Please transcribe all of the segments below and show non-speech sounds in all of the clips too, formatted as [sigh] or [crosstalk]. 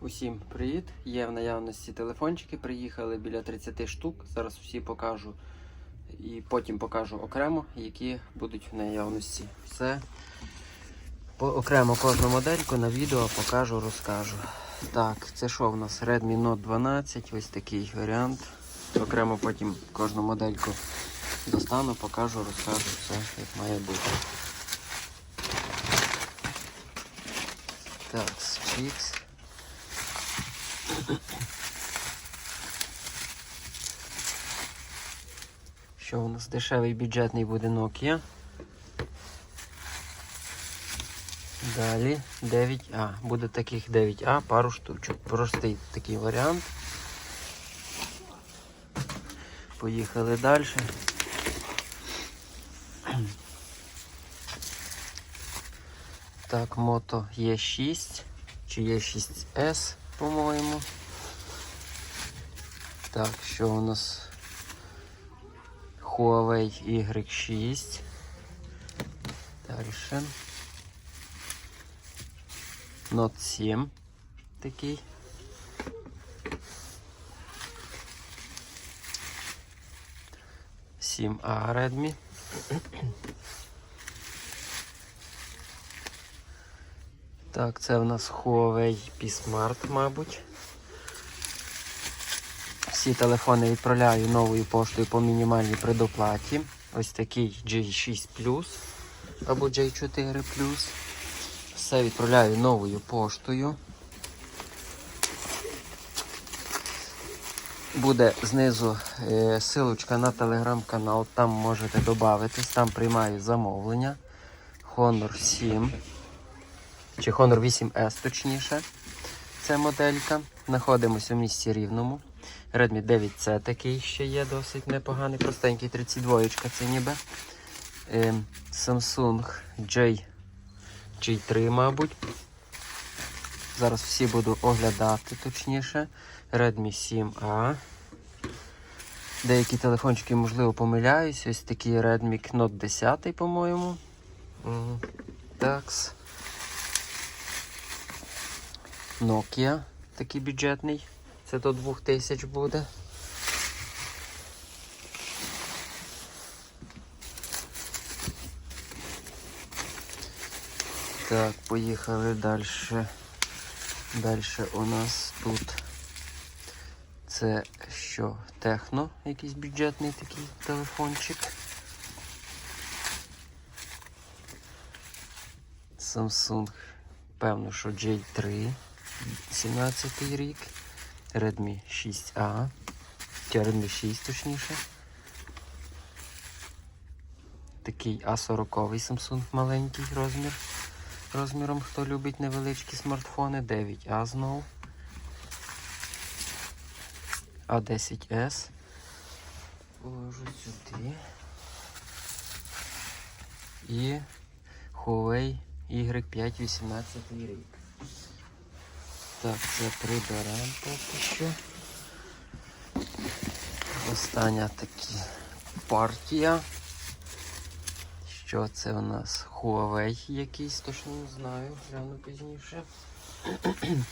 Усім привіт! Є в наявності телефончики, приїхали біля 30 штук. Зараз всі покажу і потім покажу окремо, які будуть в наявності. Все по окремо кожну модельку на відео покажу, розкажу. Так, це що в нас? Redmi Note 12, ось такий варіант. Окремо потім кожну модельку достану, покажу, розкажу все, як має бути. Так, чікс. Що у нас дешевий бюджетний буде Nokia. Далі 9А. Буде таких 9А, пару штучок. Простий такий варіант. Поїхали далі. Так, мото Е6 чи Е6С, по-моєму. Так, що у нас? Huawei Y6. Дальше. Note 7 такий. Сім А Redmi. Так, це в нас Huawei P-Smart, мабуть. Всі телефони відправляю новою поштою по мінімальній предоплаті. Ось такий J6 Plus або J4 Plus. Все відправляю новою поштою. Буде знизу е, силочка на телеграм-канал, там можете додатись, там приймаю замовлення. Honor 7 чи Honor 8S точніше. Це моделька. Знаходимося в місті Рівному. Redmi 9C такий ще є, досить непоганий, простенький 32 це ніби. Е, Samsung J, J3, мабуть. Зараз всі буду оглядати точніше. Redmi 7A. Деякі телефончики, можливо, помиляюсь. Ось такий Redmi Note 10, по-моєму. Такс. Nokia такий бюджетний. Це до 2000 буде. Так, поїхали далі. Далі у нас тут це що? Техно, якийсь бюджетний такий телефончик. Samsung, певно, що J3, 17 рік. Redmi 6A. Чи Redmi 6 точніше. Такий А40 Samsung маленький розмір. Розміром, хто любить невеличкі смартфони. 9А знову. А10S. Положу сюди. І Huawei Y5 18 рік. Так, це приберемо поки що. Остання такі партія. Що це у нас? Huawei якийсь, точно не знаю, гляну пізніше. [clears throat]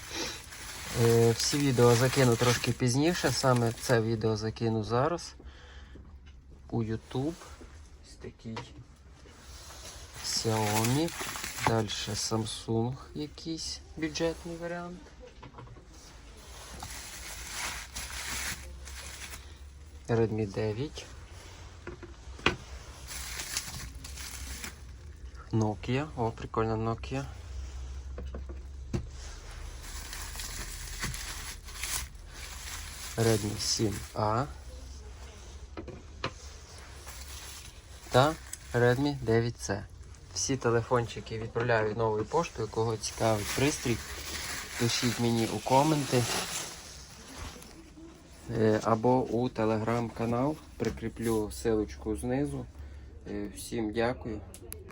Е, Всі відео закину трошки пізніше, саме це відео закину зараз у YouTube. Ось такий Xiaomi. Далі Samsung якийсь бюджетний варіант. Redmi 9. Nokia. О, прикольна Nokia. Redmi 7A. Та Redmi 9C. Всі телефончики відправляю новою поштою, кого цікавить пристрій. Пишіть мені у коменти або у телеграм-канал. Прикріплю силочку знизу. Е, Всім дякую.